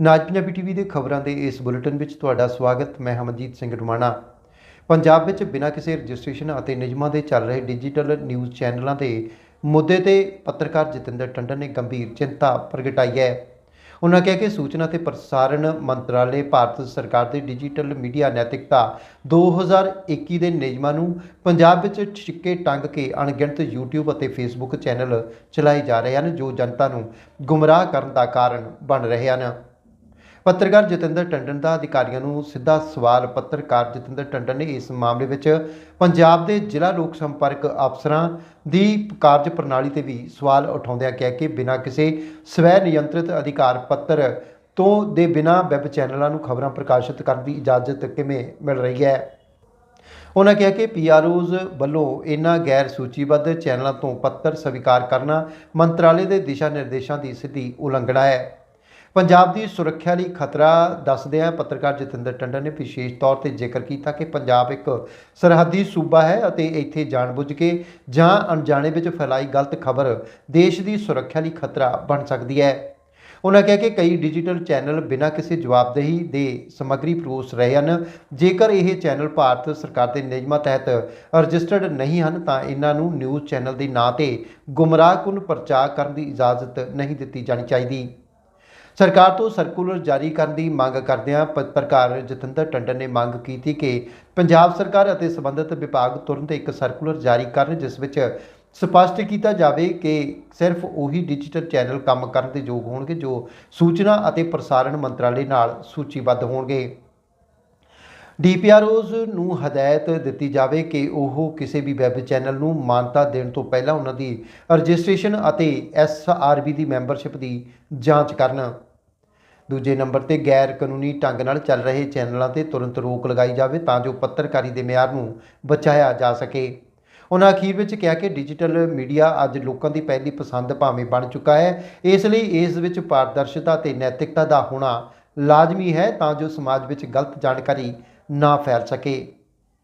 ਨਾਜ Punjabi TV ਦੇ ਖਬਰਾਂ ਦੇ ਇਸ ਬੁਲੇਟਿਨ ਵਿੱਚ ਤੁਹਾਡਾ ਸਵਾਗਤ, ਮੈਂ ਹਮਨਜੀਤ ਸਿੰਘ ਰੁਮਾਣਾ। ਪੰਜਾਬ ਵਿੱਚ ਬਿਨਾਂ ਕਿਸੇ ਰਜਿਸਟ੍ਰੇਸ਼ਨ ਅਤੇ ਨਿਯਮਾਂ ਦੇ ਚੱਲ ਰਹੇ ਡਿਜੀਟਲ ਨਿਊਜ਼ ਚੈਨਲਾਂ ਦੇ ਮੁੱਦੇ ਤੇ ਪੱਤਰਕਾਰ ਜਤਿੰਦਰ ਟੰਡਨ ਨੇ ਗੰਭੀਰ ਚਿੰਤਾ ਪ੍ਰਗਟਾਈ ਹੈ। ਉਹਨਾਂ ਕਿਹਾ ਕਿ ਸੂਚਨਾ ਤੇ ਪ੍ਰਸਾਰਣ ਮੰਤਰਾਲੇ ਭਾਰਤ ਸਰਕਾਰ ਦੇ ਡਿਜੀਟਲ ਮੀਡੀਆ ਨੈਤਿਕਤਾ 2021 ਦੇ ਨਿਯਮਾਂ ਨੂੰ ਪੰਜਾਬ ਵਿੱਚ ਛਿੱਕੇ ਟੰਗ ਕੇ ਅਣਗਿਣਤ YouTube ਅਤੇ Facebook ਚੈਨਲ ਚਲਾਏ ਜਾ ਰਹੇ ਹਨ, ਜੋ ਜਨਤਾ ਨੂੰ ਗੁੰਮਰਾਹ ਕਰਨ ਦਾ ਕਾਰਨ ਬਣ ਰਹੇ ਹਨ। ਪੱਤਰਕਾਰ ਜਤਿੰਦਰ ਟੰਡਨ ਦਾ ਅਧਿਕਾਰੀਆਂ ਨੂੰ ਸਿੱਧਾ ਸਵਾਲ, ਪੱਤਰਕਾਰ ਜਤਿੰਦਰ ਟੰਡਨ ਨੇ ਇਸ ਮਾਮਲੇ ਵਿੱਚ ਪੰਜਾਬ ਦੇ ਜ਼ਿਲ੍ਹਾ ਲੋਕ ਸੰਪਰਕ ਅਫਸਰਾਂ ਦੀ ਕਾਰਜ ਪ੍ਰਣਾਲੀ ਤੇ ਵੀ ਸਵਾਲ ਉਠਾਉਂਦਿਆਂ ਕਿਹਾ ਕਿ ਬਿਨਾਂ ਕਿਸੇ ਸਵੈ ਨਿਯੰਤਰਿਤ ਅਧਿਕਾਰ ਪੱਤਰ ਤੋਂ ਦੇ ਬਿਨਾਂ ਵੈਬ ਚੈਨਲਾਂ ਨੂੰ ਖਬਰਾਂ ਪ੍ਰਕਾਸ਼ਿਤ ਕਰਨ ਦੀ ਇਜਾਜ਼ਤ ਕਿਵੇਂ ਮਿਲ ਰਹੀ ਹੈ? ਉਹਨਾਂ ਕਿਹਾ ਕਿ ਪੀਆਰਓਜ਼ ਵੱਲੋਂ ਇਹਨਾਂ ਗੈਰ ਸੂਚੀਬੱਧ ਚੈਨਲਾਂ ਤੋਂ ਪੱਤਰ ਸਵੀਕਾਰ ਕਰਨਾ ਮੰਤਰਾਲੇ ਦੇ ਦਿਸ਼ਾ ਨਿਰਦੇਸ਼ਾਂ ਦੀ ਸਿੱਧੀ ਉਲੰਘਣਾ ਹੈ। ਪੰਜਾਬ ਦੀ ਸੁਰੱਖਿਆ ਲਈ ਖਤਰਾ ਦੱਸਦਿਆਂ ਪੱਤਰਕਾਰ ਜਤਿੰਦਰ ਟੰਡਨ ਨੇ ਵਿਸ਼ੇਸ਼ ਤੌਰ ਤੇ ਜ਼ਿਕਰ ਕੀਤਾ ਕਿ ਪੰਜਾਬ ਇੱਕ ਸਰਹੱਦੀ ਸੂਬਾ ਹੈ ਅਤੇ ਇੱਥੇ ਜਾਣਬੁੱਝ ਕੇ ਜਾਂ ਅਣਜਾਣੇ ਵਿੱਚ ਫੈਲਾਈ ਗਲਤ ਖਬਰ ਦੇਸ਼ ਦੀ ਸੁਰੱਖਿਆ ਲਈ ਖਤਰਾ ਬਣ ਸਕਦੀ ਹੈ। ਉਹਨਾਂ ਕਿਹਾ ਕਿ ਕਈ ਡਿਜੀਟਲ ਚੈਨਲ ਬਿਨਾਂ ਕਿਸੇ ਜਵਾਬਦੇਹੀ ਦੇ ਸਮੱਗਰੀ ਪਰੋਸ ਰਹੇ ਹਨ। ਜੇਕਰ ਇਹ ਚੈਨਲ ਭਾਰਤ ਸਰਕਾਰ ਦੇ ਨਿਯਮਾਂ ਤਹਿਤ ਰਜਿਸਟਰਡ ਨਹੀਂ ਹਨ, ਤਾਂ ਇਹਨਾਂ ਨੂੰ ਨਿਊਜ਼ ਚੈਨਲ ਦੇ ਨਾਂ ਤੇ ਗੁੰਮਰਾਹਕੁਨ ਪ੍ਰਚਾਰ ਕਰਨ ਦੀ ਇਜਾਜ਼ਤ ਨਹੀਂ ਦਿੱਤੀ ਜਾਣੀ ਚਾਹੀਦੀ। ਸਰਕਾਰ ਤੋਂ ਸਰਕੂਲਰ ਜਾਰੀ ਕਰਨ ਦੀ ਮੰਗ ਕਰਦਿਆਂ ਪੱਤਰਕਾਰ ਜਤਿੰਦਰ ਟੰਡਨ ਨੇ ਮੰਗ ਕੀਤੀ ਕਿ ਪੰਜਾਬ ਸਰਕਾਰ ਅਤੇ ਸੰਬੰਧਿਤ ਵਿਭਾਗ ਤੁਰੰਤ ਇੱਕ ਸਰਕੂਲਰ ਜਾਰੀ ਕਰਨ, ਜਿਸ ਵਿੱਚ ਸਪਸ਼ਟ ਕੀਤਾ ਜਾਵੇ ਕਿ ਸਿਰਫ ਉਹੀ ਡਿਜੀਟਲ ਚੈਨਲ ਕੰਮ ਕਰਨ ਦੇ ਯੋਗ ਹੋਣਗੇ, ਜੋ ਸੂਚਨਾ ਅਤੇ ਪ੍ਰਸਾਰਣ ਮੰਤਰਾਲੇ ਨਾਲ ਸੂਚੀਬੱਧ ਹੋਣਗੇ। ਡੀਪੀਆਰਓਜ਼ ਨੂੰ ਹਦਾਇਤ ਦਿੱਤੀ ਜਾਵੇ ਕਿ ਉਹ ਕਿਸੇ ਵੀ ਵੈਬ ਚੈਨਲ ਨੂੰ ਮਾਨਤਾ ਦੇਣ ਤੋਂ ਪਹਿਲਾਂ ਉਹਨਾਂ ਦੀ ਰਜਿਸਟ੍ਰੇਸ਼ਨ ਅਤੇ ਐਸਆਰਬੀ ਦੀ ਮੈਂਬਰਸ਼ਿਪ ਦੀ ਜਾਂਚ ਕਰਨ। ਦੂਜੇ ਨੰਬਰ ਤੇ ਗੈਰ ਕਾਨੂੰਨੀ ਢੰਗ ਨਾਲ ਚੱਲ ਰਹੇ ਚੈਨਲਾਂ ਤੇ ਤੁਰੰਤ ਰੋਕ ਲਗਾਈ ਜਾਵੇ ਤਾਂ ਜੋ ਪੱਤਰਕਾਰੀ ਦੇ ਮਿਆਰ ਨੂੰ ਬਚਾਇਆ ਜਾ ਸਕੇ। ਉਹਨਾਂ ਅਖੀਰ ਵਿੱਚ ਕਿਹਾ ਕਿ ਡਿਜੀਟਲ ਮੀਡੀਆ ਅੱਜ ਲੋਕਾਂ ਦੀ ਪਹਿਲੀ ਪਸੰਦ ਭਾਵੇਂ ਬਣ ਚੁੱਕਾ ਹੈ, ਇਸ ਲਈ ਇਸ ਵਿੱਚ ਪਾਰਦਰਸ਼ਤਾ ਤੇ ਨੈਤਿਕਤਾ ਦਾ ਹੋਣਾ ਲਾਜ਼ਮੀ ਹੈ ਤਾਂ ਜੋ ਸਮਾਜ ਵਿੱਚ ਗਲਤ ਜਾਣਕਾਰੀ ਨਾ ਫੈਲ ਸਕੇ।